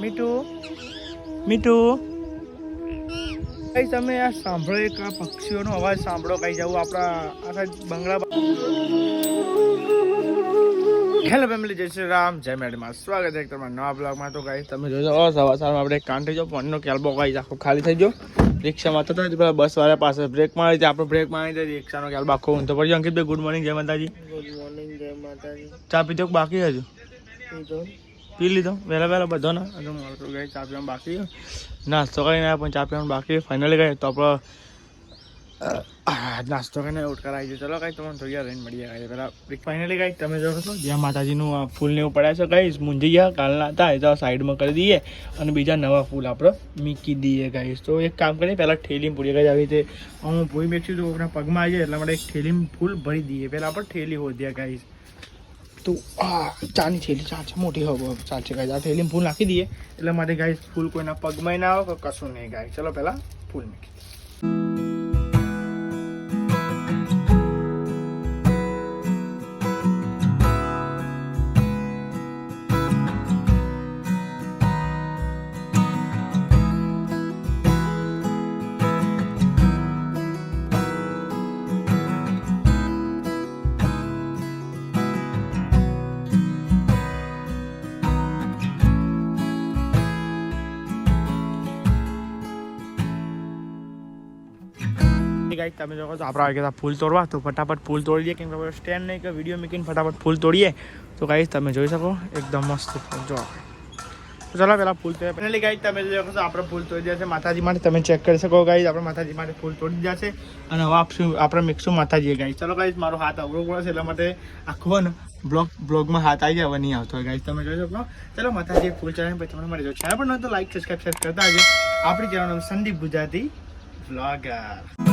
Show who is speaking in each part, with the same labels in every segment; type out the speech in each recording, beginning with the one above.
Speaker 1: મીઠું? મીઠું? કઈ તમે આ સાંભળો એક આ પક્ષીઓનો અવાજ સાંભળો કઈ જવું આપણા આખા બંગલા હેલો ફેમિલી જય શ્રી રામ જય મેડમાં સ્વાગત છે તમારા નવા બ્લોગમાં. તો કાંઈ તમે જોજો સવાર સવારમાં આપણે કાંઠે જાઓ ફોનનો કેલ્બો ગાઈ આખો ખાલી થઈ ગયો. રિક્ષામાં તો નથી પેલા બસ વાળા પાસે બ્રેક મારી આપણે બ્રેક મારી દે રિક્ષાનો કેલ્બો આખો ઊંધો પડી અંકિત અંકિતભાઈ ગુડ મોર્નિંગ જય માતાજી.
Speaker 2: ગુડ મોર્નિંગ જય માતાજી.
Speaker 1: ચા પીધો બાકી હજુ? પી લીધો. વહેલા વહેલા બધો ને હજુ ગઈ ચા પીવાનું બાકી. નાસ્તો કરીને આવ્યા પણ ચા પીવાનું બાકી. ફાઇનલી ગઈ. તો આપણે નાસ્તો કરીને ઉઠ કરાવી ચલો કઈ તમને થોડી રહીને મળી જાય પેલા ફાઇનલી ગઈ તમે જોશો છો. જ્યાં માતાજીનું ફૂલ ને એવું પડ્યા છે કઈ મૂંઝી ગયા કાલના હતા એ તો સાઈડમાં કરી દઈએ. અને બીજા નવા ફૂલ આપણે મીકી દઈએ ગાઈશ તો એક કામ કરીએ પહેલાં ઠેલીમ પૂરી ગઈ આવી રીતે. હું ભૂઈ મેકશું તો આપણા પગમાં આવી જાય એટલા માટે એક ઠેલીમાં ફૂલ ભરી દઈએ. પહેલાં આપણે ઠેલી હોદ્યા ગાઈશ તો, આ, ચાની થેલી ચા છે મોટી, હવે ચાલશે ગાય આ થેલી ફૂલ નાખી દઈએ. એટલે માટે ગાય ફૂલ કોઈના પગમાં ના આવે કે કશું નહીં ગાય ચલો પહેલાં ફૂલ મૂકી ગાય તમે જો તો આપણે આવી ફૂલ તોડવા. તો ફટાફટ ફૂલ તોડી દઈએ કેમ કે સ્ટેન્ડ નહીં કે વીડિયો મૂકીને ફટાફટ ફૂલ તોડીએ. તો ગાઈસ તમે જોઈ શકો, એકદમ મસ્ત જો. ચાલો, પેલા ફૂલ તોડે પહેલી ગાઈ તમે જો છો, આપણે ફૂલ તોડી દીધા છે. માતાજી માટે તમે ચેક કરી શકો ગાઈસ આપણે માતાજી માટે ફૂલ તોડી છે. અને હવે આપશું, આપણે મિક્સું માતાજી ગાઈસ ચલો ગાઈસ મારો હાથ અવરો પડે છે, એટલા માટે આખો ને બ્લોગ, બ્લોગમાં હાથ આવી જાય, હવે નહીં આવતો ગાઈસ તમે જોઈ શકો. ચલો માતાજી ફૂલ ચડાવીને પછી તમને મળી જાઓ. ચેનલ પર ન તો લાઈક સબસ્ક્રાઈબ કરતા આજે આપણી channel Sandeep Gujarati vlogger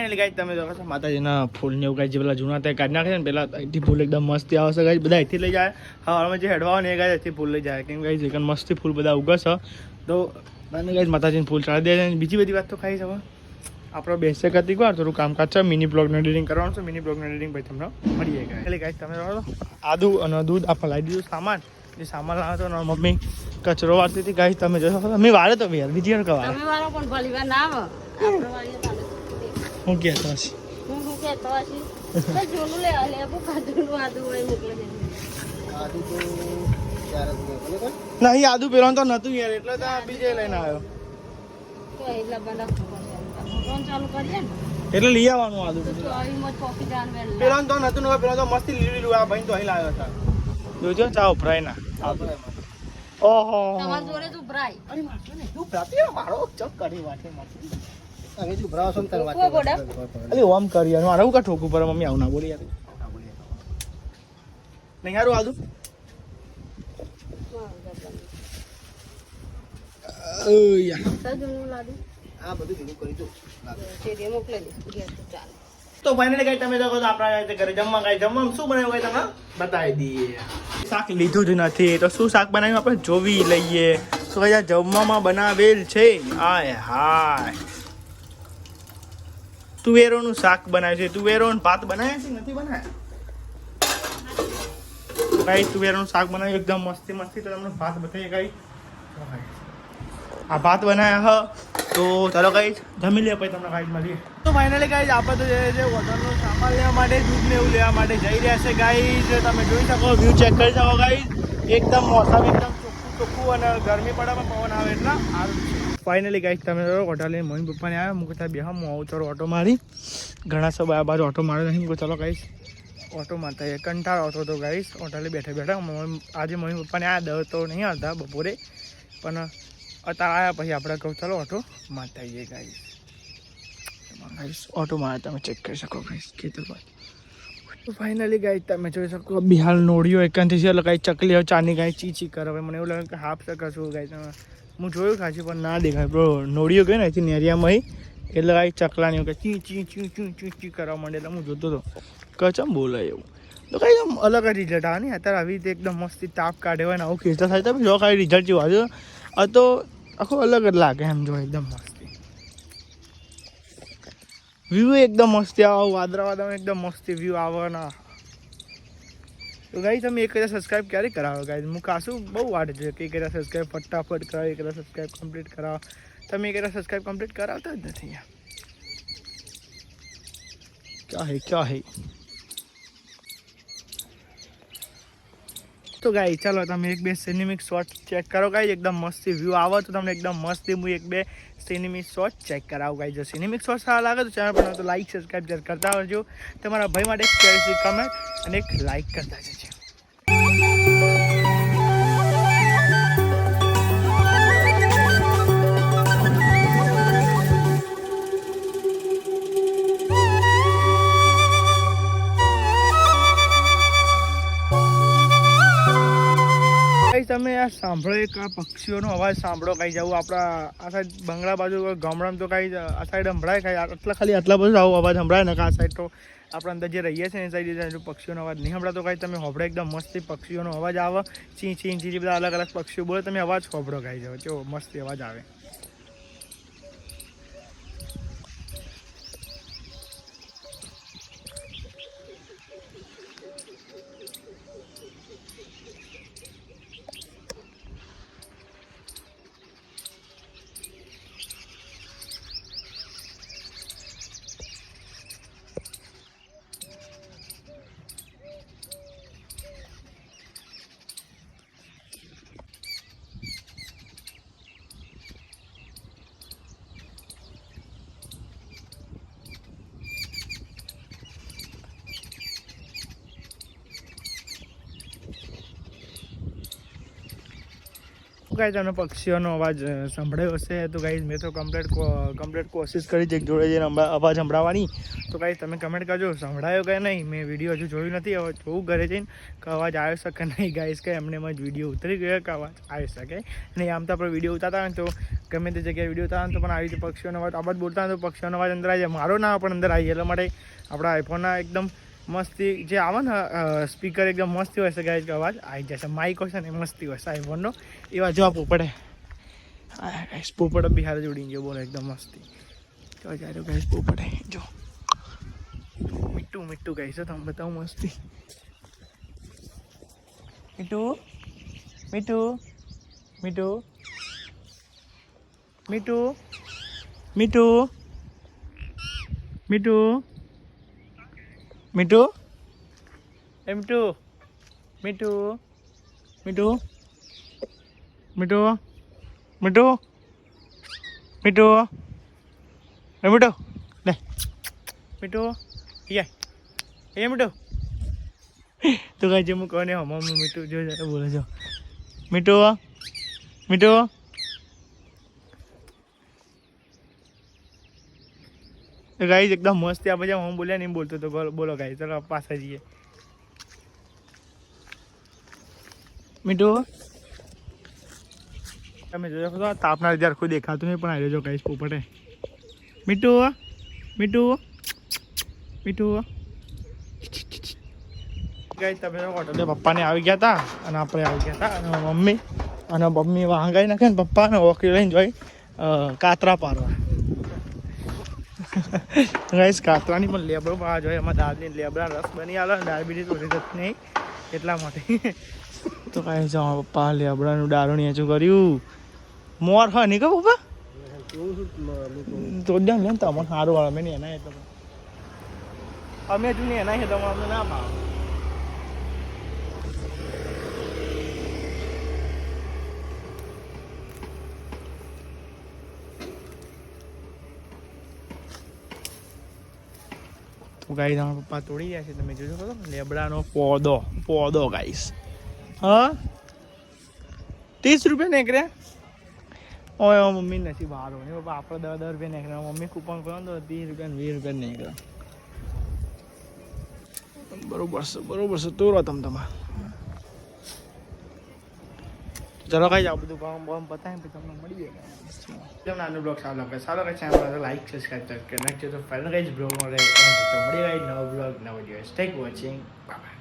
Speaker 1: finally guys તમે જો છો માતાજીના ફૂલ ને એવું કાંઈ જે પેલા જૂના તે કાઢી નાખે ને, પેલા અહીંથી ફૂલ એકદમ મસ્તી આવશે ગાઈ બધા અહીંથી લઈ જાય. હવામાં જે હેડવા ને એ ગાય અહીંથી ફૂલ લઈ જાય. કેમ ગાઈ એકદમ મસ્તી ફૂલ બધા ઉગશે તો મને ગાઈ માતાજીને ફૂલ ચડાવી દે બીજી બધી વાત તો ખાઈ શકો આપણો બેસે કરતી વાર થોડું કામકાજ છે. મિની બ્લોગનું એડિટિંગ કરવાનું છે. મિની બ્લોગનું એડિટિંગ પછી તમને મળી જાય એટલે ગાય તમે રહો આદુ અને દૂધ આપણે લાવી દીધું સામાન. જે સામાન લાવ્યો હતો મમ્મી કચરો વાળતી હતી. ગાઈ તમે જોશો. મેં વાળે તો યાર. બીજી વાર કવાર હું કહેતો હશે?
Speaker 2: હું કહેતો હશી? તો જૂનું લે લે કાઢું આદુ હોય મોકલે દે
Speaker 1: નહીં આદુ પેલો તો નતું યાર એટલે તો આ બીજે લઈને આવ્યો.
Speaker 2: તો એટલા બધા ફોન ચાલુ કરીએ ને.
Speaker 1: એટલે લઈ આવવાનું આદુ
Speaker 2: તો જાન
Speaker 1: પેલો તો નતું નતું પેલો તો મસ્તી લીલું લીલું આ ભાઈ તો અહીં લાવ્યો હતા. જોજો ચા ઉભરાય ના ઓહો.
Speaker 2: તમારા જોડે જ ઉભરાય.
Speaker 1: અરે મારતો ને તું પ્રાપ્તિ મારો ચક કરી વાટે
Speaker 2: ગોડા?
Speaker 1: અલે, ઓમ કરી યાર મારે કા ઠોકું આવું ના બોલી યાર. નહીં, હારું આદુ
Speaker 2: તો તો
Speaker 1: કઈ તમે આપણા ઘરે જમવા કઈ જમવા શું બનાવ્યું કઈ બતાવી દઈએ. શાક લીધું જ નથી. તો શું શાક બનાવ્યું? આપણે જોવી લઈએ. શું કઈ જમવામાં બનાવેલ છે. આય, હાય. તુવેરોનું શાક બનાવ્યું છે. તુવેરો ભાત બનાવ્યા છે? નથી બનાવ્યા? કઈ તુવેરોનું શાક બનાવ્યું, એકદમ મસ્તી મસ્તી. તો તમને ભાત બતાવીએ કઈ? આ ભાત બનાવ્યા હ. તો ચાલો કઈ જમી લે પછી તમને કાંઈ મળીએ. તો ફાઇનલી ગાઈઝ આપણે તો જઈએ છીએ હોટલનો સામાન લેવા માટે દૂધ ને એવું લેવા માટે જઈ રહ્યા છે ગાઈઝ તમે જોઈ શકો વ્યૂ ચેક કરી શકો ગાઈઝ એકદમ મોસમ એકદમ ચોખ્ખું ચોખ્ખું અને ગરમી પડે પવન આવે એટલે સારું છે. ફાઇનલી ગાઈઝ તમે જો લઈને મમ્મી પપ્પાને આવ્યા. હું કહેતા બે હા આવું ચાલો ઓટો મારી. ઘણા સબ આ બાજુ ઓટો માર્યો નહીં. હું ચાલો ગાઈસ ઓટો મારતા એ કંટાળો આવતો હતો ગાઈસ હોટલે બેઠા બેઠા. આજે મમ્મી પપ્પાને આ દર તો નહીં આવતા બપોરે. પણ અત્યારે આવ્યા પછી આપણે કહું, ચાલો ઓટો મારતા આવીએ ગાઈસ ગાઈસ મારે. તમે ચેક કરી શકો ગાઈસ ખેતર તો ફાઇનલી ગાઈસ તમે જોઈ શકો બિહાર નોળીઓ એકાંતથી છે. એટલે કાંઈ ચકલીઓ ચાની કાંઈ ચી કરે. હવે મને એવું લાગે કે હાફ શકે ગાય ગાઈસ હું જોયું ખાસી પણ ના દેખાય બ્રો નોળીઓ ગયો ને અહીંથી નેરિયામાં એટલે આ ચકલાની કે ચી ચી ચી ચી ચી ચી કરવા માંડે, એટલે હું જોતો હતો. કચમ બોલાય એવું. તો કઈ આમ અલગ જ રિઝલ્ટ આવે ને અત્યારે આવી રીતે એકદમ મસ્તી તાપ કાઢે હોય ને આવું ખેંચતા થાય, તમે જો કાંઈ રિઝલ્ટ જેવું આવે આ તો આખું અલગ જ લાગે એમ જો એકદમ મસ્તી. વ્યૂ એકદમ મસ્તી, આવો વાદળા વાદળા એકદમ મસ્તી વ્યૂ આવે ના તો ગાઈ તમે એક હજાર સબસ્ક્રાઈબ ક્યારે કરાવો ગાઈ હું કાશું બહુ વાટ છે કે એક હજાર સબસ્ક્રાઈબ ફટાફટ કરાવો એક હજાર સબસ્ક્રાઈબ કમ્પ્લીટ કરાવો તમે એક હજાર સબસ્ક્રાઈબ કમ્પ્લીટ કરાવતા જ નથી યાર ક્યાં હે ક્યાં હે તો ગાઈ ચાલો તમે એક બે સિનેમિક શોટ ચેક કરો ગાઈ એકદમ મસ્તી વ્યૂ આવે તો તમને એકદમ મસ્તી હું એક બે સિનેમિક શોટ ચેક કરાવું ગાઈ જો સિનેમિક શોટ સારા લાગે તો ચેનલ પર તો લાઈક સબસ્ક્રાઈબ જરૂર કરતા રહેજો તમારા ભાઈ માટે એક શેર કમેન્ટ અને એક લાઈક કરતા જજો. તમે આ સાંભળો એક આ પક્ષીઓનો અવાજ સાંભળો, કઈ જવું આપણા આ સાઈડ બંગલા બાજુ ગામડામાં તો કઈ આ સાઈડ સંભળાય કઈ? આટલા ખાલી આટલા બધું આવો અવાજ સંભળાય ને આ સાઈડ તો આપણા અંદર જે રહીએ છીએ એ સાઈડ પક્ષીઓનો અવાજ નહીં હમણાં તો કાંઈ તમે હોભળો એકદમ મસ્તી પક્ષીઓનો અવાજ આવે. ચી ચી ચી બધા અલગ અલગ પક્ષીઓ, બોલે, તમે અવાજ હોભળો ગાઈ જાઓ જો, મસ્તી અવાજ આવે. ગાઈ તમને પક્ષીઓનો અવાજ સંભળાયો હશે. તો ગાઈઝ મેં તો કમ્પ્લેટ કમ્પ્લેટ કોશિશ કરી છે જોડે જઈને અવાજ સંભળાવવાની. તો ગાઈઝ તમે કમેન્ટ કરજો, સંભળાયો કે નહીં? મેં વીડિયો હજુ જોયું નથી, હવે જોવું ઘરે જઈને કે અવાજ આવ્યો શકે નહીં? ગાઈઝ કે એમને એમ જ વીડિયો ઉતરી ગયો કે અવાજ આવી શકે નહીં? આમ તો આપણે વીડિયો ઉતારતા હોય તો ગમે તે જગ્યાએ વીડિયો ઉતારતા તો પણ આવી રીતે પક્ષીઓનો અવાજ અવાજ બોલતા તો પક્ષીઓનો અવાજ અંદર આવી જાય. મારો ના પણ અંદર આવી એટલા માટે આપણા આઈફોનના એકદમ મસ્તી જે આવે ને સ્પીકર એકદમ મસ્તી હોય છે ગાય અવાજ. આવી જશે માઇક હોય છે ને મસ્તી હોય છે. આઈફોનનો એવા જવાબ પડે. ગાઈસ પોપડ બિહાર જોડી ગયો, બોલો, એકદમ મસ્તી. જો જ્યારે ગાઈસ પોપડે જો. મીઠું મીઠું ગાઈસ તમે બતાવું મસ્તી. મીઠું મીઠું મીઠું મીઠું મીઠું મીઠું મીઠું? એ મીઠું મીઠું. મીઠું? મીઠું? મીઠું? મીઠું? એ મીઠું. લે. મીઠું? યા એ મીઠું. તો કઈ જે હું. કહું ને હમ હમ મીઠું જો જરા બોલે જો મીઠું? મીઠું? ગાઈઝ એકદમ મસ્ત આ બધા હું બોલ્યા નહીં બોલતો તો બોલો બોલો ગાઈ ચલો પાછા જઈએ. મીઠું? તમે જોયો તો તાપના લીધે આખું દેખાતું નહીં, પણ આવી જો ગાઈઝ પોપટે. મીઠું મીઠું મીઠું ગાઈ તમે હોટલે પપ્પાને આવી ગયા હતા અને આપણે આવી ગયા હતા અને મમ્મી અને મમ્મી વાંગાઈ નાખે ને પપ્પાને ઓકે લઈને જોઈ કાતરા પારવા. ગાઈસ, કાતરાની પણ લેબડો પાવા જોઈએ એમાં દાળની લેબડા રસ બની આવે ને ડાયાબિટીસ ઓછી થતી નહીં, એટલા માટે. તો કાંઈ જાઓ, પપ્પા, લેબડાનું દારૂણી નેચું કર્યું. મોર હા, નહીં કહો પપ્પા? તો જ લે તમને સારું વાળો મેં એના તમે અમે જ ને એના તો અમને ના ભાવ. ગાઈ તમારા પપ્પા તોડી ગયા છે, તમે જોજો ખરો લેબડાનો પોદો પોદો ગાઈસ હા? ત્રીસ રૂપિયા નીકળ્યા? ઓય મમ્મી નથી બહાર હોય પપ્પા આપણે દસ દસ રૂપિયા નીકળે મમ્મી કૂપન કરો તો ત્રીસ રૂપિયા વીસ રૂપિયા નીકળે બરોબર છે બરોબર છે. તો રહો તમે તમારે. ચલો કઈ જાવ બધું કામ બામ પતાય પછી તમને મળી જાય જેમ નાનું બ્લોગ સારો લાગે? સારો લાગે ચેનલ લાઈક સબસ્ક્રાઈબ કરી નાખજો તો ફાઇનલ કઈ જ બ્લોગ મળે તો મળી જાય નવો બ્લોગ નવો દિવસ. Tech watching bye